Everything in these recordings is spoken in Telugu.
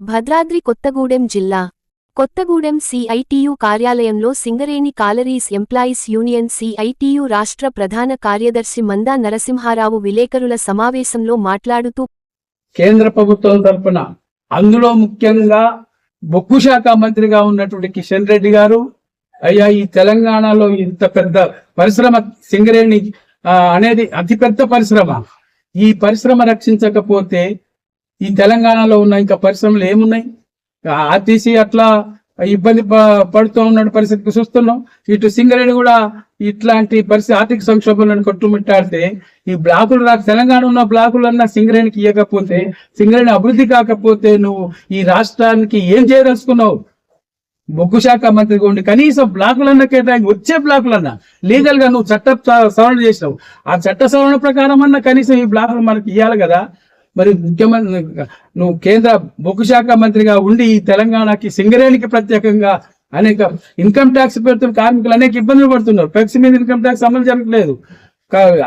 భద్రాద్రి కొత్తగూడెం జిల్లా. కొత్తగూడెం సిఐటియు కార్యాలయంలో Singareni collieries employees union CITU రాష్ట్ర ప్రధాన కార్యదర్శి మందా నరసింహారావు విలేకరుల సమావేశంలో మాట్లాడుతూ కేంద్ర ప్రభుత్వం తరఫున అందులో ముఖ్యంగా బొగ్గు శాఖ మంత్రిగా ఉన్నటువంటి కిషన్ రెడ్డి గారు అయ్యా ఈ తెలంగాణలో ఇంత పెద్ద పరిశ్రమ సింగరేణి అనేది అతిపెద్ద పరిశ్రమ. ఈ పరిశ్రమ రక్షించకపోతే ఈ తెలంగాణలో ఉన్న ఇంకా పరిశ్రమలు ఏమున్నాయి? ఆర్టీసీ అట్లా ఇబ్బంది ప- పడుతూ ఉన్న పరిస్థితికి చూస్తున్నాం. ఇటు సింగరేణి కూడా ఇట్లాంటి పరిస్థితి ఆర్థిక సంక్షోభంలో కొట్టుమిట్టాడితే ఈ బ్లాకులు రా తెలంగాణ ఉన్న బ్లాకులన్నా సింగరేణికి ఇవ్వకపోతే సింగరేణి అభివృద్ధి కాకపోతే నువ్వు ఈ రాష్ట్రానికి ఏం చేయదలుచుకున్నావు? బొగ్గు శాఖ మంత్రిగా ఉండి కనీసం బ్లాకులన్నా కేటాయించి వచ్చే బ్లాకులన్నా లీగల్గా నువ్వు చట్ట సవరణ చేసినావు. ఆ చట్ట సవరణ ప్రకారం అన్నా కనీసం ఈ బ్లాకులు మనకి ఇవ్వాలి కదా. మరి ముఖ్యమంత్రి నువ్వు కేంద్ర బొగ్గు శాఖ మంత్రిగా ఉండి ఈ తెలంగాణకి సింగరేణికి ప్రత్యేకంగా అనేక ఇన్కమ్ ట్యాక్స్ పెడుతున్న కార్మికులు అనేక ఇబ్బందులు పడుతున్నారు. పెక్స్ మీద ఇన్కమ్ ట్యాక్స్ అమలు జరగట్లేదు.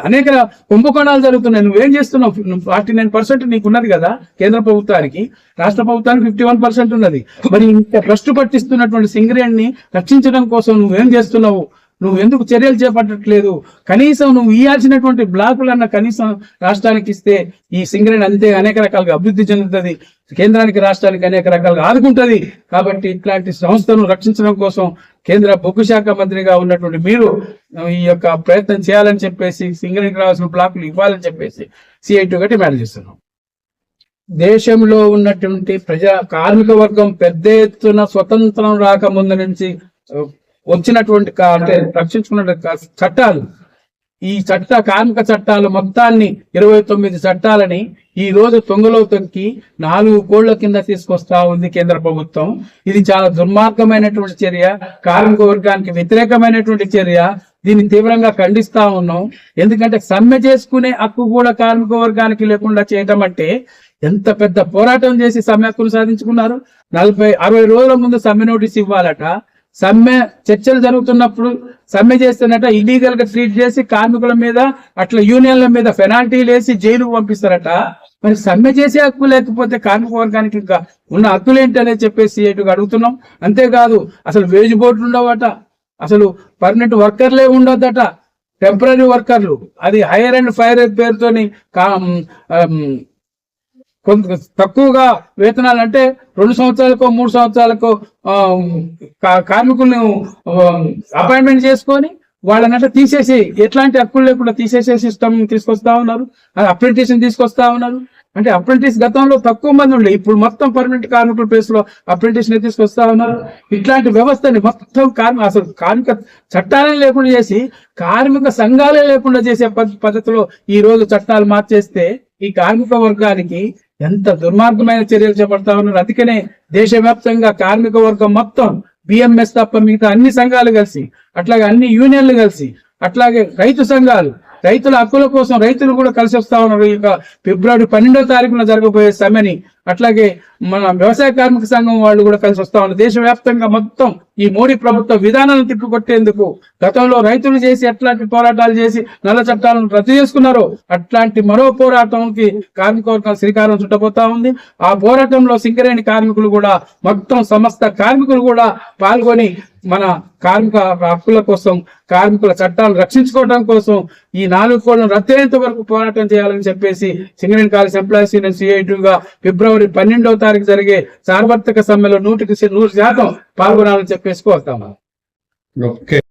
అనేక కుంభకోణాలు జరుగుతున్నాయి. నువ్వేం చేస్తున్నావు? ఫార్టీ నైన్ పర్సెంట్ నీకు ఉన్నది కదా కేంద్ర ప్రభుత్వానికి. రాష్ట్ర ప్రభుత్వానికి ఫిఫ్టీ వన్ పర్సెంట్ ఉన్నది. మరి ఇంత భ్రష్టు పట్టిస్తున్నటువంటి సింగరేణిని రక్షించడం కోసం నువ్వేం చేస్తున్నావు? నువ్వు ఎందుకు చర్యలు చేపట్టట్లేదు? కనీసం నువ్వు ఇవ్వాల్సినటువంటి బ్లాకులన్న కనీసం రాష్ట్రానికి ఇస్తే ఈ సింగరేణి అంతే అనేక రకాలుగా అభివృద్ధి చెందుతుంది. కేంద్రానికి రాష్ట్రానికి అనేక రకాలుగా ఆదుకుంటుంది. కాబట్టి ఇట్లాంటి సంస్థను రక్షించడం కోసం కేంద్ర బొగ్గు శాఖ మంత్రిగా ఉన్నటువంటి మీరు ఈ యొక్క ప్రయత్నం చేయాలని చెప్పేసి సింగరేణికి రావాల్సిన బ్లాకులు ఇవ్వాలని చెప్పేసి సిఐటి డిమాండ్ చేస్తున్నాం. దేశంలో ఉన్నటువంటి ప్రజా కార్మిక వర్గం పెద్ద ఎత్తున స్వతంత్రం రాకముందు నుంచి వచ్చినటువంటి అంటే రక్షించుకున్న చట్టాలు. ఈ చట్ట కార్మిక చట్టాలు మొత్తాన్ని ఇరవై తొమ్మిది చట్టాలని ఈ రోజు తొంగలో తొంగి నాలుగు కోళ్ళ కింద తీసుకొస్తా ఉంది కేంద్ర ప్రభుత్వం. ఇది చాలా దుర్మార్గమైనటువంటి చర్య కార్మిక వర్గానికి వ్యతిరేకమైనటువంటి చర్య. దీన్ని తీవ్రంగా ఖండిస్తా ఉన్నాం. ఎందుకంటే సమ్మె చేసుకునే హక్కు కూడా కార్మిక వర్గానికి లేకుండా చేయటం అంటే ఎంత పెద్ద పోరాటం చేసి సమ్మె హక్కును సాధించుకున్నారు? నలభై అరవై రోజుల ముందు సమ్మె నోటీస్ ఇవ్వాలట. సమ్మె చర్చలు జరుగుతున్నప్పుడు సమ్మె చేస్తున్నట్ట ఇల్లీగల్గా ట్రీట్ చేసి కార్మికుల మీద అట్లా యూనియన్ల మీద పెనాల్టీలు వేసి జైలుకు పంపిస్తారట. మరి సమ్మె చేసే హక్కు లేకపోతే కార్మిక వర్గానికి ఇంకా ఉన్న హక్కులు ఏంటనే చెప్పేసి ఇటుగా అడుగుతున్నాం. అంతేకాదు అసలు వేజ్ బోర్డులు ఉండవట అసలు పర్మనెంట్ వర్కర్లే ఉండొద్దట. టెంపరీ వర్కర్లు అది హైర్ అండ్ ఫైర్ పేరుతోని కా- కొంత తక్కువగా వేతనాలు అంటే రెండు సంవత్సరాలకో మూడు సంవత్సరాలకో కార్మికులను అపాయింట్మెంట్ చేసుకొని వాళ్ళనంటే తీసేసి ఎట్లాంటి హక్కులు లేకుండా తీసేసే సిస్టమ్ తీసుకొస్తా ఉన్నారు. అప్రెంటిస్ తీసుకొస్తా ఉన్నారు. అంటే అప్రెంటిస్ గతంలో తక్కువ మంది ఉండే. ఇప్పుడు మొత్తం పర్మనెంట్ కార్మికుల ప్లేస్లో అప్రెంటిస్ని తీసుకొస్తా ఉన్నారు. ఇట్లాంటి వ్యవస్థని మొత్తం కార్మిక అసలు కార్మిక చట్టాలే లేకుండా చేసి కార్మిక సంఘాలే లేకుండా చేసే పద్ధతిలో ఈ రోజు చట్టాలు మార్చేస్తే ఈ కార్మిక వర్గానికి ఎంత దుర్మార్గమైన చర్యలు చేపడతా ఉన్నారు అందుకనే దేశవ్యాప్తంగా కార్మిక వర్గం మొత్తం బిఎంఎస్ తప్ప మిగతా అన్ని సంఘాలు కలిసి అట్లాగే అన్ని యూనియన్లు కలిసి అట్లాగే రైతు సంఘాలు రైతుల హక్కుల కోసం రైతులు కూడా కలిసి వస్తా ఉన్నారు. ఈ యొక్క ఫిబ్రవరి పన్నెండో తారీఖున జరగబోయే సమ్మెని అట్లాగే మన వ్యవసాయ కార్మిక సంఘం వాళ్ళు కూడా కలిసి వస్తా ఉన్నారు. దేశవ్యాప్తంగా మొత్తం ఈ మోడీ ప్రభుత్వ విధానాలను తిప్పికొట్టేందుకు గతంలో రైతులు చేసి ఎట్లాంటి పోరాటాలు చేసి నల్ల చట్టాలను రద్దు చేసుకున్నారో అట్లాంటి మరో పోరాటంకి కార్మికవర్గం శ్రీకారం చుట్టబోతా ఉంది. ఆ పోరాటంలో సింగరేణి కార్మికులు కూడా మొత్తం సమస్త కార్మికులు కూడా పాల్గొని మన కార్మిక హక్కుల కోసం కార్మికుల చట్టాలను రక్షించుకోవడం కోసం ఈ నాలుగు కోళ్ళను రద్దయ్యేంత వరకు పోరాటం చేయాలని చెప్పేసి సింగరేణి కాలేజ్ ఎంప్లాయీస్ యూనియన్ సిఐటీగా ఫిబ్రవరి పన్నెండవ తారీఖు జరిగే సార్వత్రిక సమ్మెలో నూటికి నూరు శాతం పాల్గొనాలని చెప్పేసి కోరుతాము. ఓకే